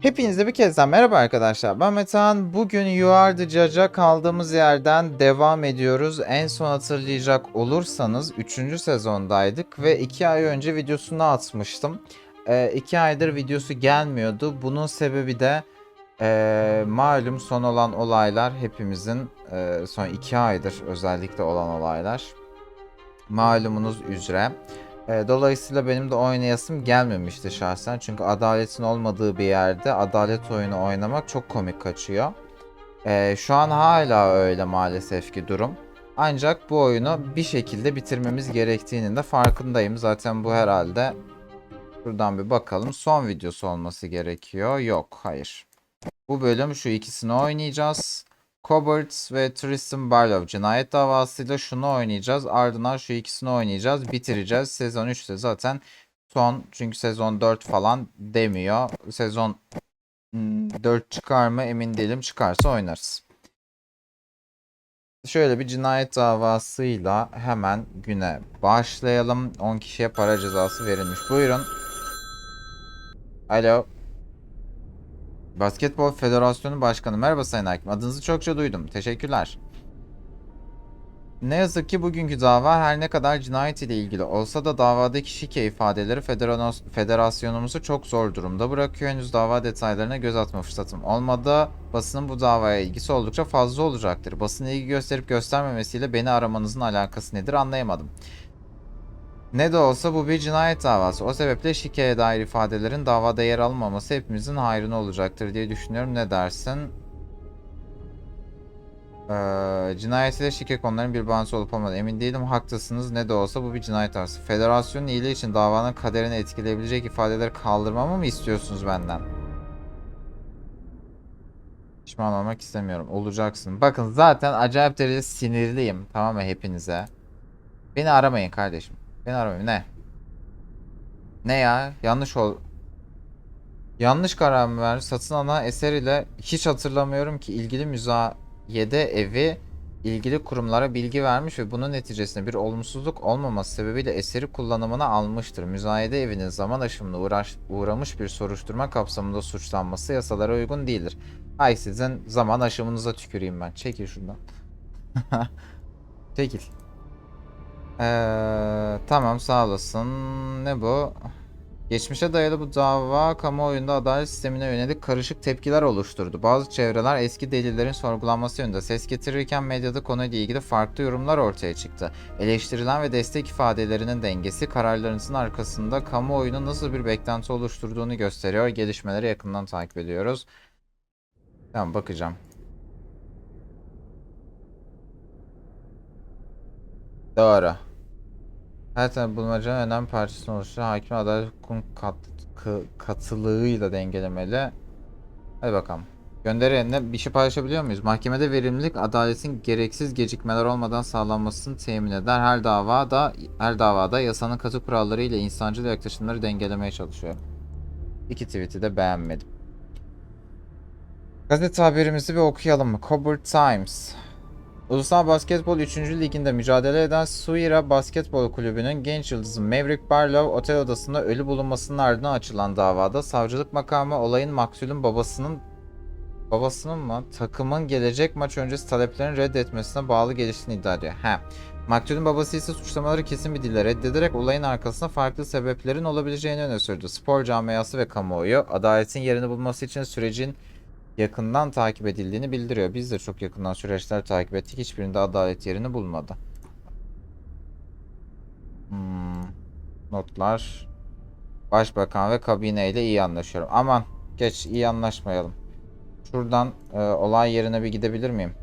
Hepinize bir kez daha merhaba arkadaşlar. Ben Metehan. Bugün You Are The Judge'a kaldığımız yerden devam ediyoruz. En son hatırlayacak olursanız 3. sezondaydık ve 2 ay önce videosunu atmıştım. 2 aydır videosu gelmiyordu. Bunun sebebi de e, malum son olan olaylar hepimizin e, son 2 aydır özellikle olan olaylar. Malumunuz üzere. E, dolayısıyla benim de oynayasım gelmemişti şahsen. Çünkü adaletin olmadığı bir yerde adalet oyunu oynamak çok komik kaçıyor. E, şu an hala öyle maalesef ki durum. Ancak bu oyunu bir şekilde bitirmemiz gerektiğinin de farkındayım. Zaten bu herhalde şuradan bir bakalım. Son videosu olması gerekiyor. Yok, hayır. Bu bölüm şu ikisini oynayacağız. Cobalt ve Tristan Barlow cinayet davasıyla şunu oynayacağız. Ardından şu ikisini oynayacağız. Bitireceğiz. Sezon 3'te zaten son. Çünkü sezon 4 falan demiyor. Sezon hmm, 4 çıkar mı emin değilim. Çıkarsa oynarız. Şöyle bir cinayet davasıyla hemen güne başlayalım. 10 kişiye para cezası verilmiş. Buyurun. Alo. Basketbol Federasyonu Başkanı. Merhaba Sayın Hakim. Adınızı çokça duydum. Teşekkürler. Ne yazık ki bugünkü dava her ne kadar cinayet ile ilgili olsa da davadaki şike ifadeleri federasyonumuzu çok zor durumda bırakıyor. Henüz dava detaylarına göz atma fırsatım olmadı. Basının bu davaya ilgisi oldukça fazla olacaktır. Basın ilgi gösterip göstermemesiyle beni aramanızın alakası nedir anlayamadım. Ne de olsa bu bir cinayet davası. O sebeple şikeye dair ifadelerin davada yer almaması hepimizin hayrına olacaktır diye düşünüyorum. Ne dersin? Ee, cinayet şike konuların bir bağıntısı olup olmadığına emin değilim. Haklısınız. Ne de olsa bu bir cinayet davası. Federasyonun iyiliği için davanın kaderini etkileyebilecek ifadeleri kaldırmamı mı istiyorsunuz benden? Pişman olmak istemiyorum. Olacaksın. Bakın zaten acayip derecede sinirliyim. Tamam mı hepinize? Beni aramayın kardeşim. Beni aramayın. Ne? Ne ya? Yanlış ol... Yanlış karar mı ver? Satın alınan eser ile hiç hatırlamıyorum ki ilgili müzayede evi ilgili kurumlara bilgi vermiş ve bunun neticesinde bir olumsuzluk olmaması sebebiyle eseri kullanımına almıştır. Müzayede evinin zaman aşımına uğraş, uğramış bir soruşturma kapsamında suçlanması yasalara uygun değildir. Ay sizin zaman aşımınıza tüküreyim ben. Çekil şuradan. Çekil. Ee, tamam sağ olasın. Ne bu? Geçmişe dayalı bu dava kamuoyunda adalet sistemine yönelik karışık tepkiler oluşturdu. Bazı çevreler eski delillerin sorgulanması yönünde ses getirirken medyada konuyla ilgili farklı yorumlar ortaya çıktı. Eleştirilen ve destek ifadelerinin dengesi kararlarınızın arkasında kamuoyunun nasıl bir beklenti oluşturduğunu gösteriyor. Gelişmeleri yakından takip ediyoruz. Tamam bakacağım. Doğru. Her tabi bulmacanın önemli parçasını oluşturan hakim adalet hukukun kat, katılığıyla dengelemeli. Hadi bakalım. Gönderi ne bir şey paylaşabiliyor muyuz? Mahkemede verimlilik adaletin gereksiz gecikmeler olmadan sağlanmasını temin eder. Her davada her davada yasanın katı kuralları ile insancıl yaklaşımları dengelemeye çalışıyor. İki tweet'i de beğenmedim. Gazete haberimizi bir okuyalım mı? Cobalt Times. Ulusal Basketbol 3. Liginde mücadele eden Suira Basketbol Kulübü'nün genç yıldızı Maverick Barlow otel odasında ölü bulunmasının ardından açılan davada savcılık makamı olayın maktulün babasının babasının mı takımın gelecek maç öncesi taleplerini reddetmesine bağlı geliştiğini iddia ediyor. He. Maktulün babası ise suçlamaları kesin bir dille reddederek olayın arkasında farklı sebeplerin olabileceğini öne sürdü. Spor camiası ve kamuoyu adaletin yerini bulması için sürecin yakından takip edildiğini bildiriyor. Biz de çok yakından süreçler takip ettik. Hiçbirinde adalet yerini bulmadı. Hmm, notlar. Başbakan ve kabine iyi anlaşıyorum. Aman geç iyi anlaşmayalım. Şuradan e, olay yerine bir gidebilir miyim?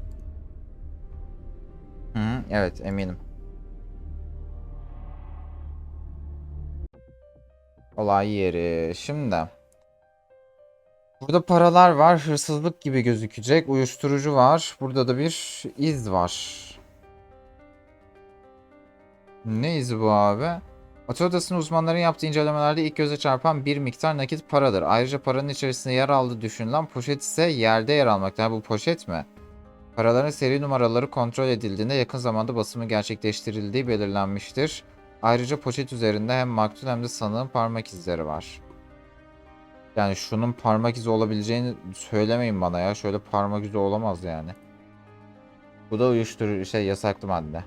Hı, hı, evet eminim. Olay yeri. Şimdi. Burada paralar var. Hırsızlık gibi gözükecek. Uyuşturucu var. Burada da bir iz var. Ne izi bu abi? Otel odasının uzmanların yaptığı incelemelerde ilk göze çarpan bir miktar nakit paradır. Ayrıca paranın içerisinde yer aldığı düşünülen poşet ise yerde yer almakta. Ha, bu poşet mi? Paraların seri numaraları kontrol edildiğinde yakın zamanda basımı gerçekleştirildiği belirlenmiştir. Ayrıca poşet üzerinde hem maktul hem de sanığın parmak izleri var. Yani şunun parmak izi olabileceğini söylemeyin bana ya. Şöyle parmak izi olamaz yani. Bu da uyuşturucu şey yasaklı madde.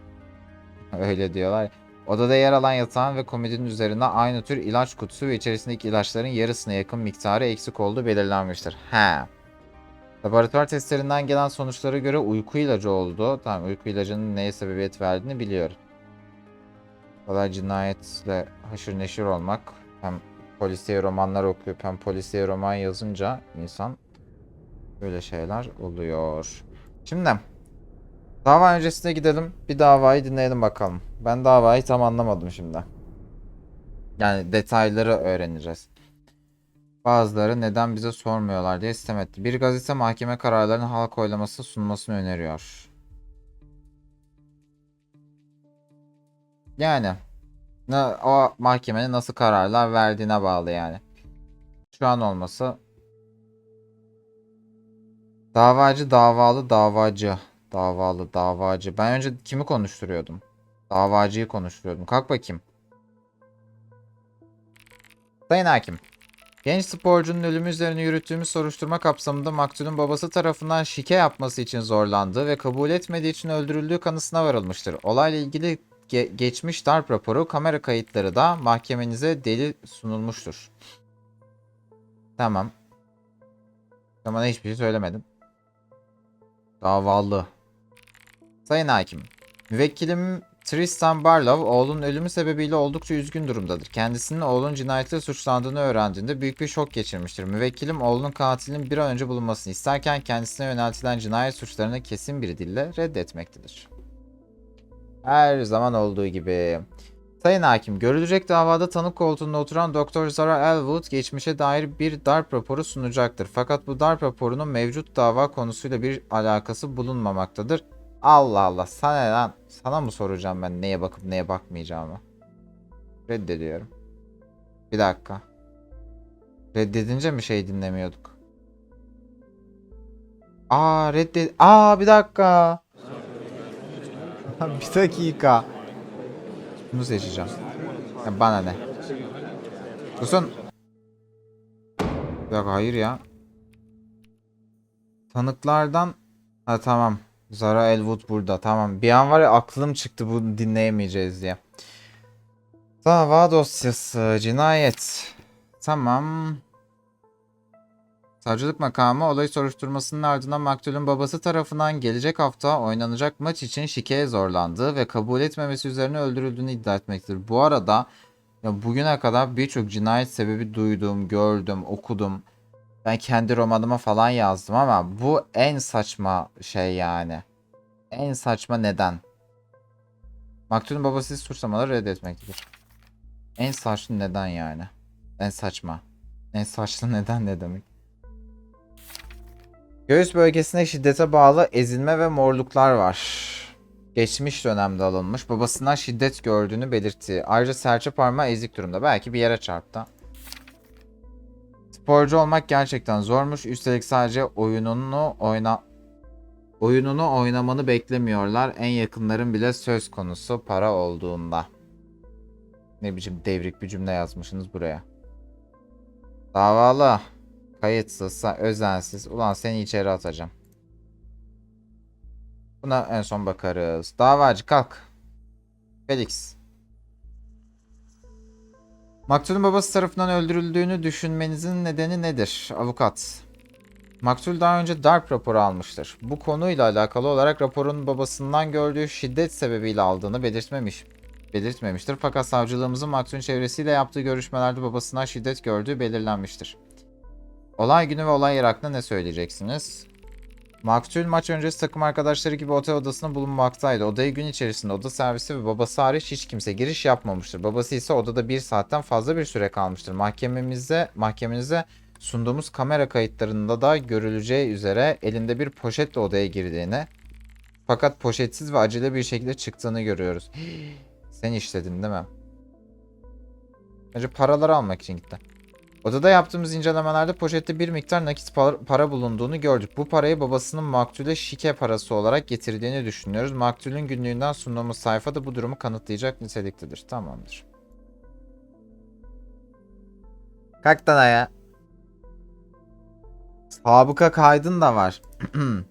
Öyle diyorlar. Odada yer alan yatağın ve komodinin üzerinde aynı tür ilaç kutusu ve içerisindeki ilaçların yarısına yakın miktarı eksik olduğu belirlenmiştir. He. Laboratuvar testlerinden gelen sonuçlara göre uyku ilacı oldu. Tamam uyku ilacının neye sebebiyet verdiğini biliyorum. Olay cinayetle haşır neşir olmak. Hem polisiye romanlar okuyup hem polisiye roman yazınca insan böyle şeyler oluyor. Şimdi dava öncesine gidelim. Bir davayı dinleyelim bakalım. Ben davayı tam anlamadım şimdi. Yani detayları öğreneceğiz. Bazıları neden bize sormuyorlar diye sistem etti. Bir gazete mahkeme kararlarını halk oylaması sunmasını öneriyor. Yani o mahkemenin nasıl kararlar verdiğine bağlı yani. Şu an olması davacı davalı davacı davalı davacı. Ben önce kimi konuşturuyordum? Davacıyı konuşturuyordum. Kalk bakayım. Sayın Hakim. Genç sporcunun ölümü üzerine yürüttüğümüz soruşturma kapsamında maktulün babası tarafından şike yapması için zorlandığı ve kabul etmediği için öldürüldüğü kanısına varılmıştır. Olayla ilgili ge- geçmiş darp raporu, kamera kayıtları da mahkemenize delil sunulmuştur. Tamam. Bana hiçbir şey söylemedin. Davalı. Sayın Hakim. Müvekkilim Tristan Barlow oğlunun ölümü sebebiyle oldukça üzgün durumdadır. Kendisinin oğlunun cinayetle suçlandığını öğrendiğinde büyük bir şok geçirmiştir. Müvekkilim oğlunun katilinin bir an önce bulunmasını isterken kendisine yöneltilen cinayet suçlarını kesin bir dille reddetmektedir. Her zaman olduğu gibi. Sayın Hakim, görülecek davada tanık koltuğunda oturan Dr. Zara Elwood geçmişe dair bir darp raporu sunacaktır. Fakat bu darp raporunun mevcut dava konusuyla bir alakası bulunmamaktadır. Allah Allah, sana ne lan? Sana mı soracağım ben neye bakıp neye bakmayacağımı? Reddediyorum. Bir dakika. Reddedince mi şey dinlemiyorduk? Aa reddet... Aa bir dakika. Bir dakika. Bunu seçeceğim. Ya bana ne? Bir dakika hayır ya. Tanıklardan... Ha tamam. Zara Elwood burada. Tamam. Bir an var ya aklım çıktı bunu dinleyemeyeceğiz diye. Dava dosyası. Cinayet. Tamam. Savcılık makamı olay soruşturmasının ardından maktulün babası tarafından gelecek hafta oynanacak maç için şikeye zorlandığı ve kabul etmemesi üzerine öldürüldüğünü iddia etmektedir. Bu arada ya bugüne kadar birçok cinayet sebebi duydum, gördüm, okudum. Ben kendi romanıma falan yazdım ama bu en saçma şey yani. En saçma neden. Maktulün babası suçlamaları reddetmektedir. En saçma neden yani. En saçma. En saçma neden ne demek? Göğüs bölgesinde şiddete bağlı ezilme ve morluklar var. Geçmiş dönemde alınmış. Babasından şiddet gördüğünü belirtti. Ayrıca serçe parmağı ezik durumda. Belki bir yere çarptı. Sporcu olmak gerçekten zormuş. Üstelik sadece oyununu oyna oyununu oynamanı beklemiyorlar. En yakınların bile söz konusu para olduğunda. Ne biçim devrik bir cümle yazmışsınız buraya. Davalı. Kayıtsızsa özensiz. Ulan seni içeri atacağım. Buna en son bakarız. Davacı kalk. Felix. Maktulün babası tarafından öldürüldüğünü düşünmenizin nedeni nedir? Avukat. Maktul daha önce darp raporu almıştır. Bu konuyla alakalı olarak raporun babasından gördüğü şiddet sebebiyle aldığını belirtmemiş. Belirtmemiştir fakat savcılığımızın maktulün çevresiyle yaptığı görüşmelerde babasından şiddet gördüğü belirlenmiştir. Olay günü ve olay yer hakkında ne söyleyeceksiniz? Maktul maç öncesi takım arkadaşları gibi otel odasında bulunmaktaydı. Odaya gün içerisinde oda servisi ve babası hariç hiç kimse giriş yapmamıştır. Babası ise odada bir saatten fazla bir süre kalmıştır. Mahkememize, mahkemenize sunduğumuz kamera kayıtlarında da görüleceği üzere elinde bir poşetle odaya girdiğini fakat poşetsiz ve acele bir şekilde çıktığını görüyoruz. Sen işledin değil mi? Önce paraları almak için gitti. Odada yaptığımız incelemelerde poşette bir miktar nakit par- para bulunduğunu gördük. Bu parayı babasının maktule şike parası olarak getirdiğini düşünüyoruz. Maktulün günlüğünden sunduğumuz sayfa da bu durumu kanıtlayacak niteliktedir. Tamamdır. Kalk lan ayağa. Sabıka kaydın da var.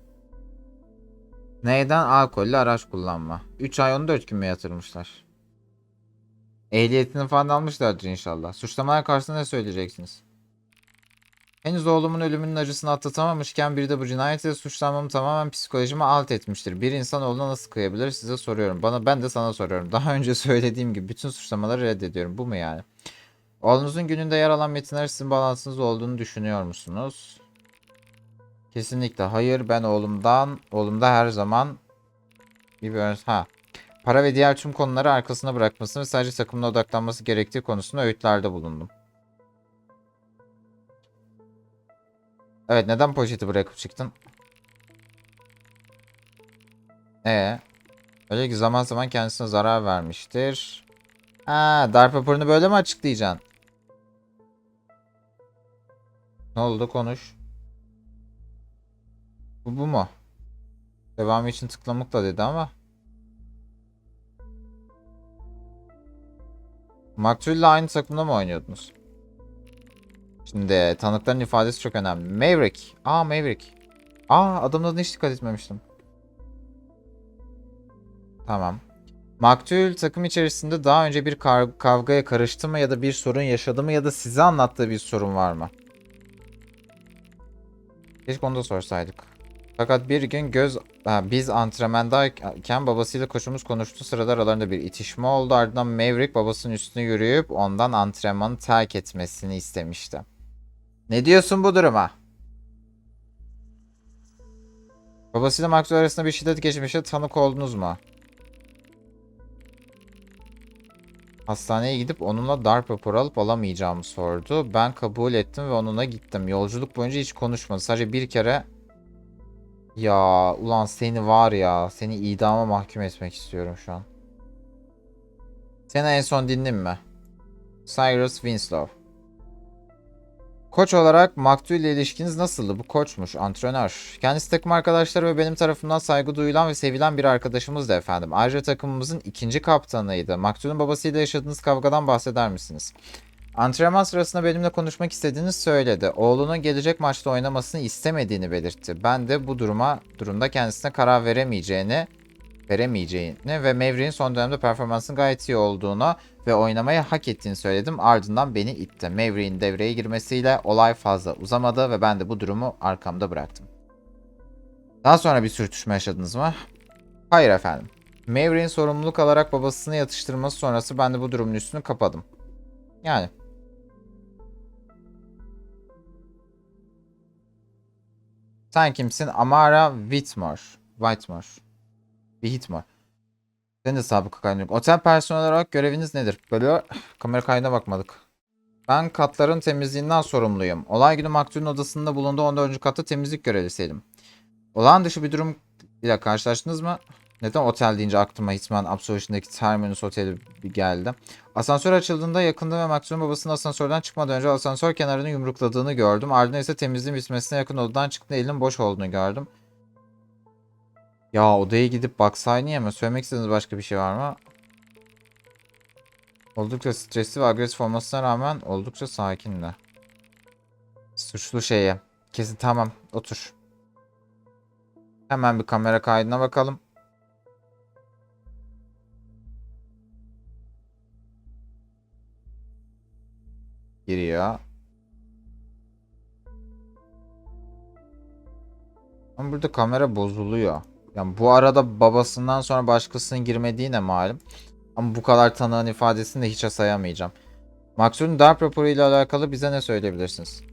Neyden? Alkollü araç kullanma. 3 ay 14 gün mü yatırmışlar? Ehliyetini falan almışlardır inşallah. Suçlamalar karşısında ne söyleyeceksiniz? Henüz oğlumun ölümünün acısını atlatamamışken bir de bu cinayetle suçlanmam tamamen psikolojimi alt etmiştir. Bir insan oğluna nasıl kıyabilir size soruyorum. Bana ben de sana soruyorum. Daha önce söylediğim gibi bütün suçlamaları reddediyorum. Bu mu yani? Oğlunuzun gününde yer alan metinler sizin bağlantınız olduğunu düşünüyor musunuz? Kesinlikle hayır. Ben oğlumdan, oğlumda her zaman bir ön- ha para ve diğer tüm konuları arkasına bırakmasını ve sadece takımına odaklanması gerektiği konusunda öğütlerde bulundum. Evet neden poşeti bırakıp çıktın? Ee, öyle ki zaman zaman kendisine zarar vermiştir. Ha, darp raporunu böyle mi açıklayacaksın? Ne oldu konuş. Bu bu mu? Devamı için tıklamakla dedi ama. Maktul'le aynı takımda mı oynuyordunuz? Şimdi tanıkların ifadesi çok önemli. Maverick. Aa Maverick. Aa adamın adına hiç dikkat etmemiştim. Tamam. Maktul takım içerisinde daha önce bir kavgaya karıştı mı ya da bir sorun yaşadı mı ya da size anlattığı bir sorun var mı? Keşke onu da sorsaydık. Fakat bir gün göz biz antrenmandayken babasıyla koçumuz konuştu sırada aralarında bir itişme oldu. Ardından Maverick babasının üstüne yürüyüp ondan antrenmanı terk etmesini istemişti. Ne diyorsun bu duruma? Babasıyla Maktul arasında bir şiddet geçmişe tanık oldunuz mu? Hastaneye gidip onunla darp raporu alıp alamayacağımı sordu. Ben kabul ettim ve onunla gittim. Yolculuk boyunca hiç konuşmadı. Sadece bir kere ya ulan seni var ya seni idama mahkum etmek istiyorum şu an. Seni en son dinledin mi? Cyrus Winslow. Koç olarak Maktu ile ilişkiniz nasıldı? Bu koçmuş, antrenör. Kendisi takım arkadaşları ve benim tarafımdan saygı duyulan ve sevilen bir arkadaşımızdı efendim. Ayrıca takımımızın ikinci kaptanıydı. Maktu'nun babasıyla yaşadığınız kavgadan bahseder misiniz? Antrenman sırasında benimle konuşmak istediğini söyledi. Oğlunun gelecek maçta oynamasını istemediğini belirtti. Ben de bu duruma durumda kendisine karar veremeyeceğini veremeyeceğini ve Maverick'in son dönemde performansının gayet iyi olduğunu ve oynamayı hak ettiğini söyledim. Ardından beni itti. Maverick'in devreye girmesiyle olay fazla uzamadı ve ben de bu durumu arkamda bıraktım. Daha sonra bir sürtüşme yaşadınız mı? Hayır efendim. Maverick'in sorumluluk alarak babasını yatıştırması sonrası ben de bu durumun üstünü kapadım. Yani. Sen kimsin? Amara Whitmore. Whitmore. Whitmore. Senin de sabıka kaydın yok. Otel personeli olarak göreviniz nedir? Böyle kamera kaydına bakmadık. Ben katların temizliğinden sorumluyum. Olay günü maktulün odasında bulunduğu 14. katta temizlik görevlisiydim. Olağan dışı bir durum ile karşılaştınız mı? Neden otel deyince aklıma Hitman Absolution'daki Terminus Oteli bir geldi. Asansör açıldığında yakında ve Maktul'un babasının asansörden çıkmadan önce asansör kenarını yumrukladığını gördüm. Ardından ise temizliğin bitmesine yakın odadan çıktığında elinin boş olduğunu gördüm. Ya odaya gidip baksaydın ya mı? Söylemek istediğiniz başka bir şey var mı? Oldukça stresli ve agresif olmasına rağmen oldukça sakin de. Suçlu şeye. Kesin tamam otur. Hemen bir kamera kaydına bakalım. Giriyor. Ama burada kamera bozuluyor. Yani bu arada babasından sonra başkasının girmediği ne malum. Ama bu kadar tanığın ifadesini de hiçe sayamayacağım. Maksul'ün darp raporu ile alakalı bize ne söyleyebilirsiniz?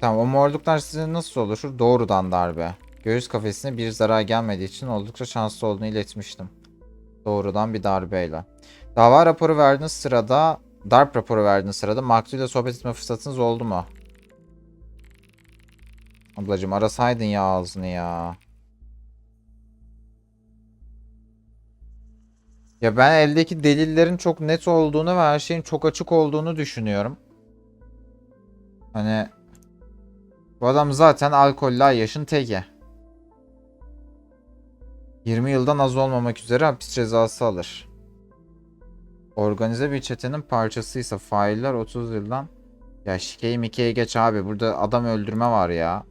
Tamam o morluklar size nasıl oluşur? Doğrudan darbe. Göğüs kafesine bir zarar gelmediği için oldukça şanslı olduğunu iletmiştim. Doğrudan bir darbeyle. Dava raporu verdiğiniz sırada, darp raporu verdiğiniz sırada Maktul ile sohbet etme fırsatınız oldu mu? Ablacım arasaydın ya ağzını ya. Ya ben eldeki delillerin çok net olduğunu ve her şeyin çok açık olduğunu düşünüyorum. Hani bu adam zaten alkollü yaşın teki. 20 yıldan az olmamak üzere hapis cezası alır. Organize bir çetenin parçasıysa failler 30 yıldan Ya şikeyi mikeyi geç abi. Burada adam öldürme var ya.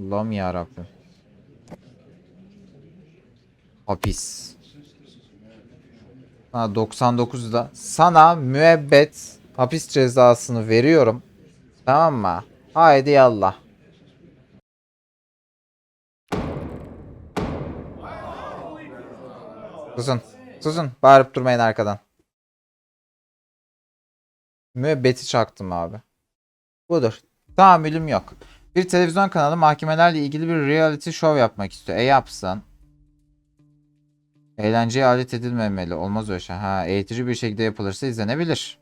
Allah'ım yarabbim. Hapis. Sana 99'da sana müebbet hapis cezasını veriyorum. Tamam mı? Haydi yallah. Susun. Susun. Bağırıp durmayın arkadan. Müebbeti çaktım abi. Budur. Tahammülüm yok. Bir televizyon kanalı mahkemelerle ilgili bir reality show yapmak istiyor. E yapsın. Eğlenceye alet edilmemeli. Olmaz öyle şey. Ha, eğitici bir şekilde yapılırsa izlenebilir.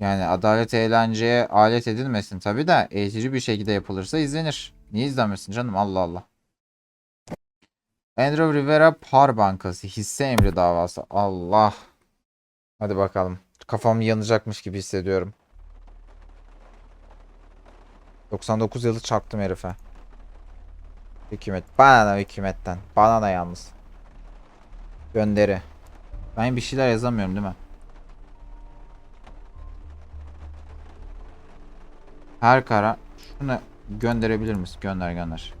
Yani adalet eğlenceye alet edilmesin tabi de eğitici bir şekilde yapılırsa izlenir. Niye izlenmesin canım? Allah Allah. Andrew Rivera Par Bankası hisse emri davası. Allah. Hadi bakalım. Kafam yanacakmış gibi hissediyorum. 99 yılı çaktım herife. Hükümet. Bana ne hükümetten. Bana da yalnız. Gönderi. Ben bir şeyler yazamıyorum değil mi? Her kara şunu gönderebilir misin? Gönder gönder.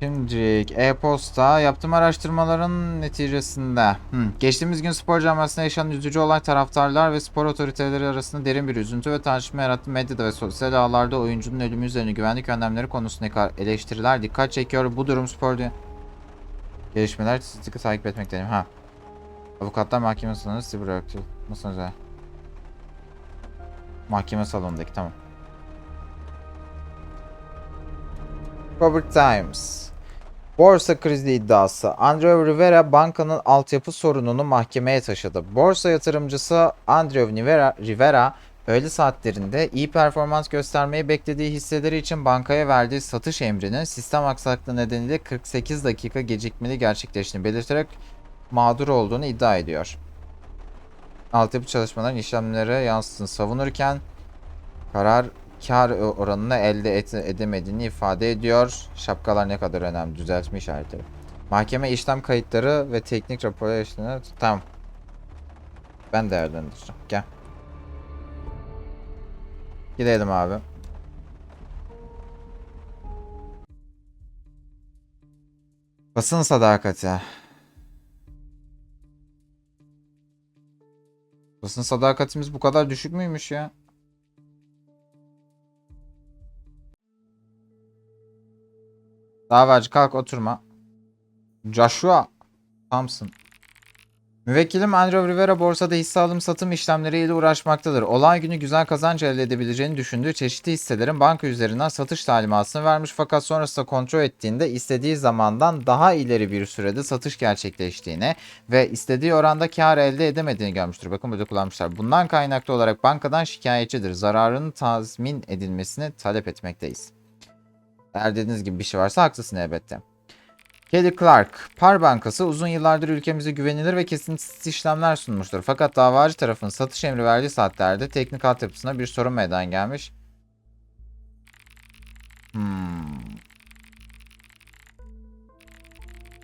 Şimdilik e-posta yaptığım araştırmaların neticesinde hmm, geçtiğimiz gün spor camiasında yaşanan üzücü olay taraftarlar ve spor otoriteleri arasında derin bir üzüntü ve tartışma yarattı. Medyada ve sosyal ağlarda oyuncunun ölümü üzerine güvenlik önlemleri konusundaki eleştiriler dikkat çekiyor. Bu durum spor gelişmeler sıkı takip etmekteyim. Ha. Avukatlar mahkeme salonu sizi bıraktı. Nasıl özel? Mahkeme salonundaki tamam. Robert Times. Borsa krizi iddiası. Andrew Rivera bankanın altyapı sorununu mahkemeye taşıdı. Borsa yatırımcısı Andrew Rivera, Rivera öğle saatlerinde iyi performans göstermeyi beklediği hisseleri için bankaya verdiği satış emrinin sistem aksaklığı nedeniyle 48 dakika gecikmeli gerçekleştiğini belirterek mağdur olduğunu iddia ediyor. Altyapı çalışmaların işlemlere yansıttığını savunurken karar kar oranını elde et- edemediğini ifade ediyor. Şapkalar ne kadar önemli düzeltme işaretleri. Mahkeme işlem kayıtları ve teknik raporlar eşliğinde tamam. Ben değerlendireceğim. Gel. Gidelim abi. Basın sadakati. Basın sadakatimiz bu kadar düşük müymüş ya? Davacı kalk oturma. Joshua Thompson. Müvekkilim Andrew Rivera borsada hisse alım satım işlemleriyle uğraşmaktadır. Olay günü güzel kazanç elde edebileceğini düşündüğü çeşitli hisselerin banka üzerinden satış talimatını vermiş fakat sonrasında kontrol ettiğinde istediği zamandan daha ileri bir sürede satış gerçekleştiğini ve istediği oranda kar elde edemediğini görmüştür. Bakın burada kullanmışlar. Bundan kaynaklı olarak bankadan şikayetçidir. Zararının tazmin edilmesini talep etmekteyiz. Eğer dediğiniz gibi bir şey varsa haklısın elbette. Kelly Clark, Par Bankası uzun yıllardır ülkemize güvenilir ve kesintisiz işlemler sunmuştur. Fakat davacı tarafın satış emri verdiği saatlerde teknik altyapısına bir sorun meydana gelmiş. Hmm.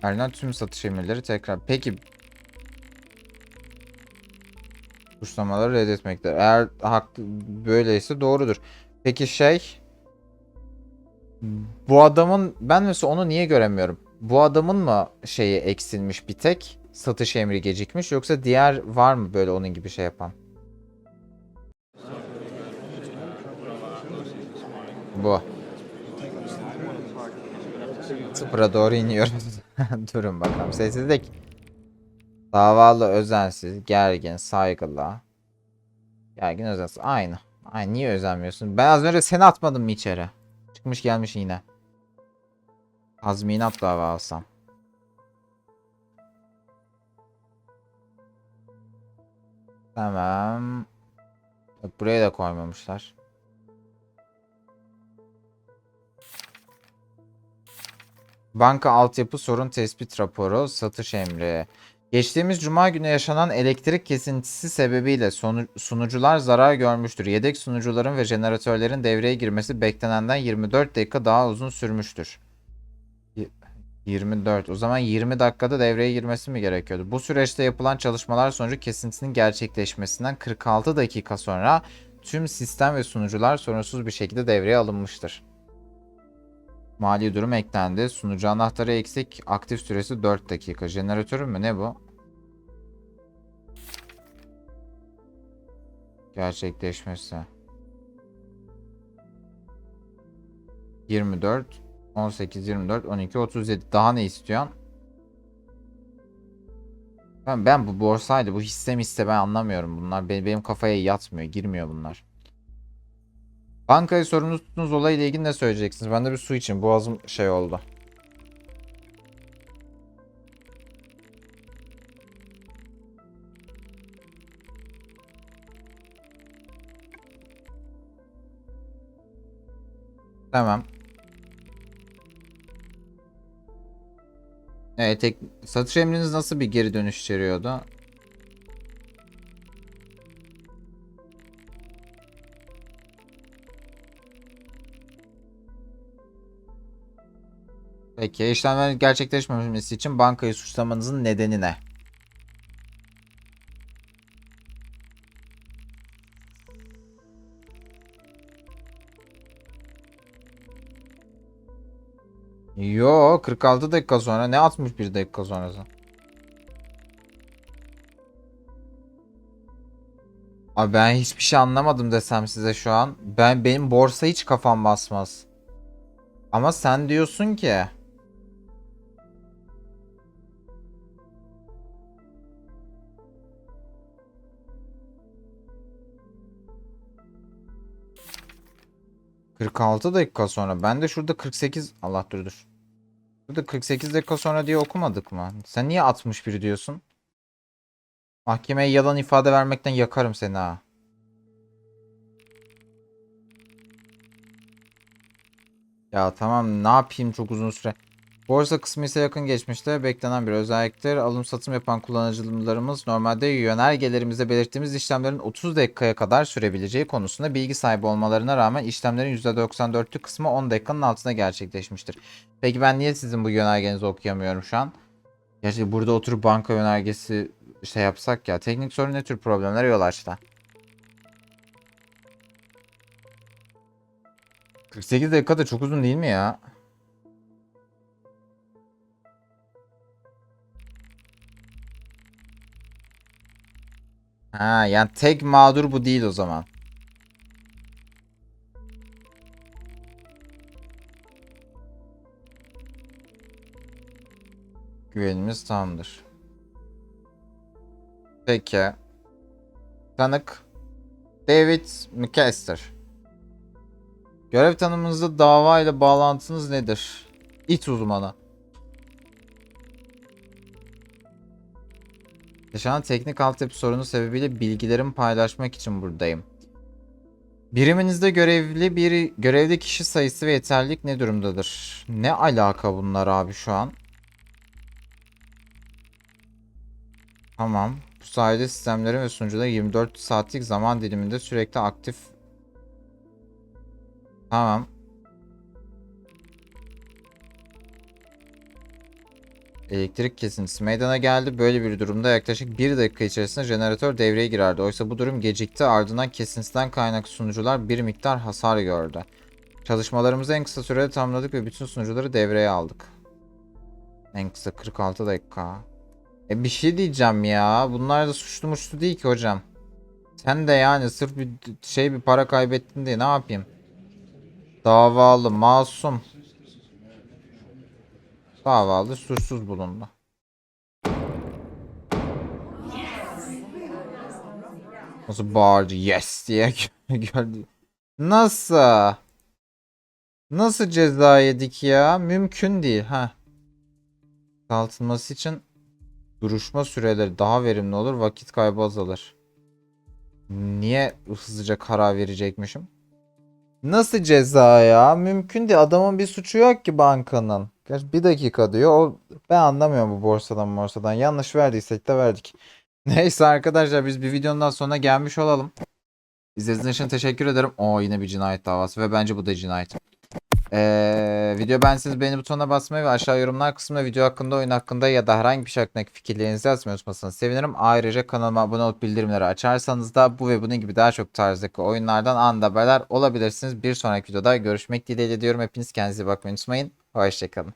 Verilen tüm satış emirleri tekrar... Peki... Suçlamaları reddetmekte. Eğer haklı böyleyse doğrudur. Peki şey... Bu adamın ben mesela onu niye göremiyorum? Bu adamın mı şeyi eksilmiş bir tek satış emri gecikmiş yoksa diğer var mı böyle onun gibi şey yapan? Bu. Sıfıra doğru iniyoruz. Durun bakalım. Sessizlik. Davalı, özensiz, gergin, saygılı. Gergin, özensiz. Aynı. Aynı. Niye özenmiyorsun? Ben az önce seni atmadım mı içeri? Çıkmış gelmiş yine. Tazminat dava alsam. Tamam. Buraya da koymamışlar. Banka altyapı sorun tespit raporu, satış emri. Geçtiğimiz cuma günü yaşanan elektrik kesintisi sebebiyle sunucular zarar görmüştür. Yedek sunucuların ve jeneratörlerin devreye girmesi beklenenden 24 dakika daha uzun sürmüştür. Y- 24. O zaman 20 dakikada devreye girmesi mi gerekiyordu? Bu süreçte yapılan çalışmalar sonucu kesintisinin gerçekleşmesinden 46 dakika sonra tüm sistem ve sunucular sorunsuz bir şekilde devreye alınmıştır. Mali durum eklendi. Sunucu anahtarı eksik. Aktif süresi 4 dakika. Jeneratörü mü? Ne bu? Gerçekleşmesi. 24 18 24 12 37 daha ne istiyorsun? Ben, ben bu borsaydı bu hisse mi hisse ben anlamıyorum bunlar benim, benim kafaya yatmıyor girmiyor bunlar. Bankayı sorumlu tuttuğunuz olayla ilgili ne söyleyeceksiniz? Ben de bir su için boğazım şey oldu. Tamam. Evet, tek, satış emriniz nasıl bir geri dönüş içeriyordu? Peki, işlemlerin gerçekleşmemesi için bankayı suçlamanızın nedeni ne? Yo 46 dakika sonra ne 61 dakika sonrası? Abi ben hiçbir şey anlamadım desem size şu an. Ben benim borsa hiç kafam basmaz. Ama sen diyorsun ki ...46 dakika sonra. Ben de şurada 48... Allah dur dur. Burada 48 dakika sonra diye okumadık mı? Sen niye 61 diyorsun? Mahkemeye yalan ifade vermekten yakarım seni ha. Ya tamam ne yapayım çok uzun süre. Borsa kısmı ise yakın geçmişte beklenen bir özelliktir. Alım satım yapan kullanıcılarımız normalde yönergelerimizde belirttiğimiz işlemlerin 30 dakikaya kadar sürebileceği konusunda bilgi sahibi olmalarına rağmen işlemlerin %94'lük kısmı 10 dakikanın altında gerçekleşmiştir. Peki ben niye sizin bu yönergenizi okuyamıyorum şu an? Gerçi burada oturup banka yönergesi şey yapsak ya. Teknik sorun ne tür problemlere yol açtı? 48 dakika da çok uzun değil mi ya? Ha yani tek mağdur bu değil o zaman. Güvenimiz tamamdır. Peki. Tanık. David McAllister. Görev tanımınızda dava ile bağlantınız nedir? İt uzmanı. Yaşanan teknik altyapı sorunu sebebiyle bilgilerimi paylaşmak için buradayım. Biriminizde görevli bir görevli kişi sayısı ve yeterlilik ne durumdadır? Ne alaka bunlar abi şu an? Tamam. Bu sayede sistemlerin ve sunucuların 24 saatlik zaman diliminde sürekli aktif. Tamam. Elektrik kesintisi meydana geldi. Böyle bir durumda yaklaşık 1 dakika içerisinde jeneratör devreye girerdi. Oysa bu durum gecikti. Ardından kesintisinden kaynaklı sunucular bir miktar hasar gördü. Çalışmalarımızı en kısa sürede tamamladık ve bütün sunucuları devreye aldık. En kısa 46 dakika. E bir şey diyeceğim ya. Bunlar da suçlu muçlu değil ki hocam. Sen de yani sırf bir şey bir para kaybettin diye ne yapayım? Davalı, masum. Davalı suçsuz bulundu. Nasıl bağırdı yes diye gördü. Nasıl? Nasıl ceza yedik ya? Mümkün değil ha. Kaltılması için duruşma süreleri daha verimli olur, vakit kaybı azalır. Niye hızlıca karar verecekmişim? Nasıl ceza ya? Mümkün değil. Adamın bir suçu yok ki bankanın. Gerçi bir dakika diyor. O, ben anlamıyorum bu borsadan borsadan. Yanlış verdiysek de verdik. Neyse arkadaşlar biz bir videonun daha sonuna gelmiş olalım. İzlediğiniz için teşekkür ederim. Oo yine bir cinayet davası ve bence bu da cinayet. Ee, video beğenseniz beğeni butonuna basmayı ve aşağı yorumlar kısmında video hakkında, oyun hakkında ya da herhangi bir şey hakkındaki fikirlerinizi yazmayı unutmasanız sevinirim. Ayrıca kanalıma abone olup bildirimleri açarsanız da bu ve bunun gibi daha çok tarzdaki oyunlardan anında haberler olabilirsiniz. Bir sonraki videoda görüşmek dileğiyle diyorum. Hepiniz kendinize bakmayı unutmayın. Hoşçakalın.